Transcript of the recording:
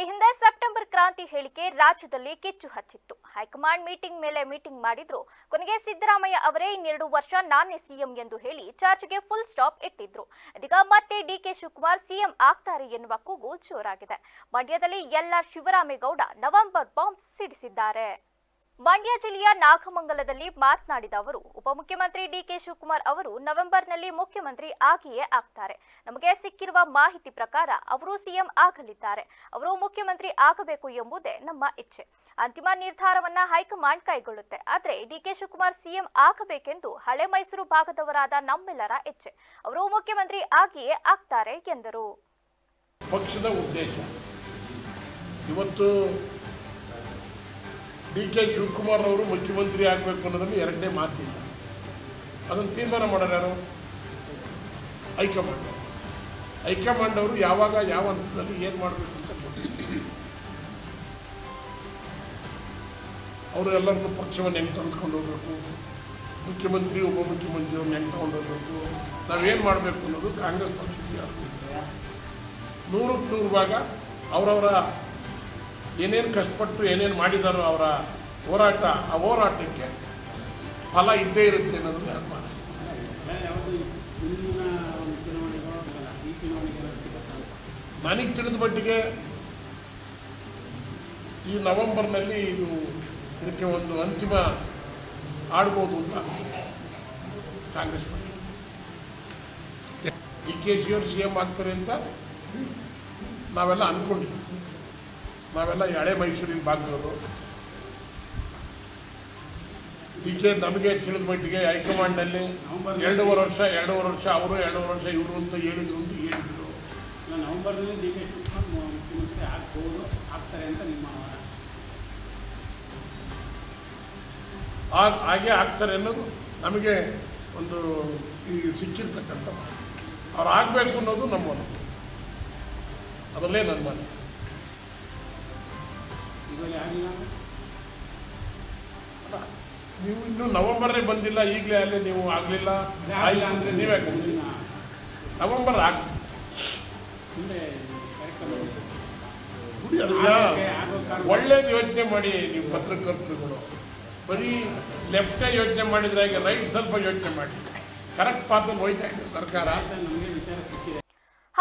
ಈ ಹಿಂದೆ ಸೆಪ್ಟೆಂಬರ್ ಕ್ರಾಂತಿ ಹೇಳಿಕೆ ರಾಜ್ಯದಲ್ಲಿ ಕಿಚ್ಚು ಹಚ್ಚಿತ್ತು. ಹೈಕಮಾಂಡ್ ಮೀಟಿಂಗ್ ಮೇಲೆ ಮೀಟಿಂಗ್ ಮಾಡಿದ್ರು. ಕೊನೆಗೆ ಸಿದ್ದರಾಮಯ್ಯ ಅವರೇ ಇನ್ನೆರಡು ವರ್ಷ ನಾನೇ ಸಿಎಂ ಎಂದು ಹೇಳಿ ಚಾರ್ಜ್ಗೆ ಫುಲ್ ಸ್ಟಾಪ್ ಇಟ್ಟಿದ್ರು. ಇದೀಗ ಮತ್ತೆ ಡಿಕೆ ಶಿವಕುಮಾರ್ ಸಿಎಂ ಆಗ್ತಾರೆ ಎನ್ನುವ ಕೂಗು ಜೋರಾಗಿದೆ. ಮಂಡ್ಯದಲ್ಲಿ ಎಲ್ಲ ಶಿವರಾಮೇಗೌಡ ನವೆಂಬರ್ ಬಾಂಬ್ ಸಿಡಿಸಿದ್ದಾರೆ. ಮಂಡ್ಯ ಜಿಲ್ಲೆಯ ನಾಗಮಂಗಲದಲ್ಲಿ ಮಾತನಾಡಿದ ಅವರು, ಉಪಮುಖ್ಯಮಂತ್ರಿ ಡಿಕೆ ಶಿವಕುಮಾರ್ ಅವರು ನವೆಂಬರ್ನಲ್ಲಿ ಮುಖ್ಯಮಂತ್ರಿ ಆಗಿಯೇ ಆಗ್ತಾರೆ. ನಮಗೆ ಸಿಕ್ಕಿರುವ ಮಾಹಿತಿ ಪ್ರಕಾರ ಅವರು ಸಿಎಂ ಆಗಲಿದ್ದಾರೆ. ಅವರು ಮುಖ್ಯಮಂತ್ರಿ ಆಗಬೇಕು ಎಂಬುದೇ ನಮ್ಮ ಇಚ್ಛೆ. ಅಂತಿಮ ನಿರ್ಧಾರವನ್ನ ಹೈಕಮಾಂಡ್ ಕೈಗೊಳ್ಳುತ್ತೆ. ಆದರೆ ಡಿಕೆ ಶಿವಕುಮಾರ್ ಸಿಎಂ ಆಗಬೇಕೆಂದು ಹಳೆ ಮೈಸೂರು ಭಾಗದವರಾದ ನಮ್ಮೆಲ್ಲರ ಇಚ್ಛೆ. ಅವರು ಮುಖ್ಯಮಂತ್ರಿ ಆಗಿಯೇ ಆಗ್ತಾರೆ ಎಂದರು. ಪಕ್ಷದ ಉದ್ದೇಶ. ಇವತ್ತು ಡಿ ಕೆ ಶಿವಕುಮಾರ್ ಅವರು ಮುಖ್ಯಮಂತ್ರಿ ಆಗಬೇಕು ಅನ್ನೋದನ್ನು ಎರಡನೇ ಮಾತಿಲ್ಲ. ಅದನ್ನು ತೀರ್ಮಾನ ಮಾಡೋರು ಯಾರು? ಹೈಕಮಾಂಡ್. ಹೈಕಮಾಂಡ್ ಅವರು ಯಾವಾಗ, ಯಾವ ಹಂತದಲ್ಲಿ ಏನು ಮಾಡಬೇಕು ಅಂತ ಅವರು ಎಲ್ಲರನ್ನು ಪಕ್ಷವನ್ನು ಹೆಂಗೆ ತಂದುಕೊಂಡು ಹೋಗಬೇಕು? ಮುಖ್ಯಮಂತ್ರಿ ಉಪಮುಖ್ಯಮಂತ್ರಿಯವ್ರನ್ನ ಹೆಂಗೆ ತಗೊಂಡು ಹೋಗ್ಬೇಕು? ನಾವೇನು ಮಾಡಬೇಕು ಅನ್ನೋದು ಕಾಂಗ್ರೆಸ್ ಪಕ್ಷಕ್ಕೆ ಯಾರು ನೂರಕ್ಕೆ ನೂರು ಭಾಗ ಅವರವರ ಏನೇನು ಕಷ್ಟಪಟ್ಟು ಏನೇನು ಮಾಡಿದಾರೋ ಅವರ ಹೋರಾಟ, ಆ ಹೋರಾಟಕ್ಕೆ ಫಲ ಇದ್ದೇ ಇರುತ್ತೆ ಅನ್ನೋದನ್ನ ಅನುಮಾನ. ನನಗೆ ತಿಳಿದ ಮಟ್ಟಿಗೆ ಈ ನವೆಂಬರ್ನಲ್ಲಿ ಇದು ಇದಕ್ಕೆ ಒಂದು ಅಂತಿಮ ಆಡ್ಬೋದು ಅಂತ ಕಾಂಗ್ರೆಸ್ ಪಕ್ಷ. ಡಿ ಕೆ ಶಿವರು ಸಿ ಎಂ ಆಗ್ತಾರೆ ಅಂತ ನಾವೆಲ್ಲ ಅಂದ್ಕೊಂಡಿದ್ವಿ ನಾವೆಲ್ಲ ಎಳೆ ಹಳೆ ಮೈಸೂರಿನ ಭಾಗದವರು. ಇದಕ್ಕೆ ನಮಗೆ ತಿಳಿದ ಮಟ್ಟಿಗೆ ಹೈಕಮಾಂಡಲ್ಲಿ ಎರಡೂವರೆ ವರ್ಷ ಎರಡೂವರೆ ವರ್ಷ ಅವರು ಎರಡೂವರೆ ವರ್ಷ ಇವರು ಅಂತ ಹೇಳಿದ್ರು ಅಂತ ಹೇಳಿದರು. ನವೆಂಬರ್ನಲ್ಲಿ ಡಿ ಕೆ ಶಿವಕುಮಾರ್ ಮುಖ್ಯಮಂತ್ರಿ ಆಗ್ಬೋದು ಆಗ್ತಾರೆ ಅಂತ ನಿಮ್ಮ ಹಾಗೆ ಆಗ್ತಾರೆ ಅನ್ನೋದು ನಮಗೆ ಒಂದು ಈ ಸಿಕ್ಕಿರ್ತಕ್ಕಂಥ. ಅವ್ರು ಆಗಬೇಕು ಅನ್ನೋದು ನಮ್ಮ ಅದರಲ್ಲೇ ನನ್ನ ಮನೆ ಆಗಿಲ್ಲ? ನೀವು ಇನ್ನೂ ನವೆಂಬರೇ ಬಂದಿಲ್ಲ ಈಗಲೇ ಅಲ್ಲಿ ನೀವು ಆಗಲಿಲ್ಲ? ಆಗಿಲ್ಲ ಅಂದರೆ ನೀವೇ ನವೆಂಬರ್ ಆಗ ಒಳ್ಳೇದು ಯೋಚನೆ ಮಾಡಿ ನೀವು ಪತ್ರಕರ್ತರುಗಳು. ಬರೀ ಲೆಫ್ಟೇ ಯೋಚನೆ ಮಾಡಿದ್ರೆ ಈಗ ರೈಟ್ ಸ್ವಲ್ಪ ಯೋಚನೆ ಮಾಡಿ. ಕರೆಕ್ಟ್ ಪಾತ್ರ ಹೋಯ್ತಾ ಇದೆ ಸರ್ಕಾರ. ನಮಗೆ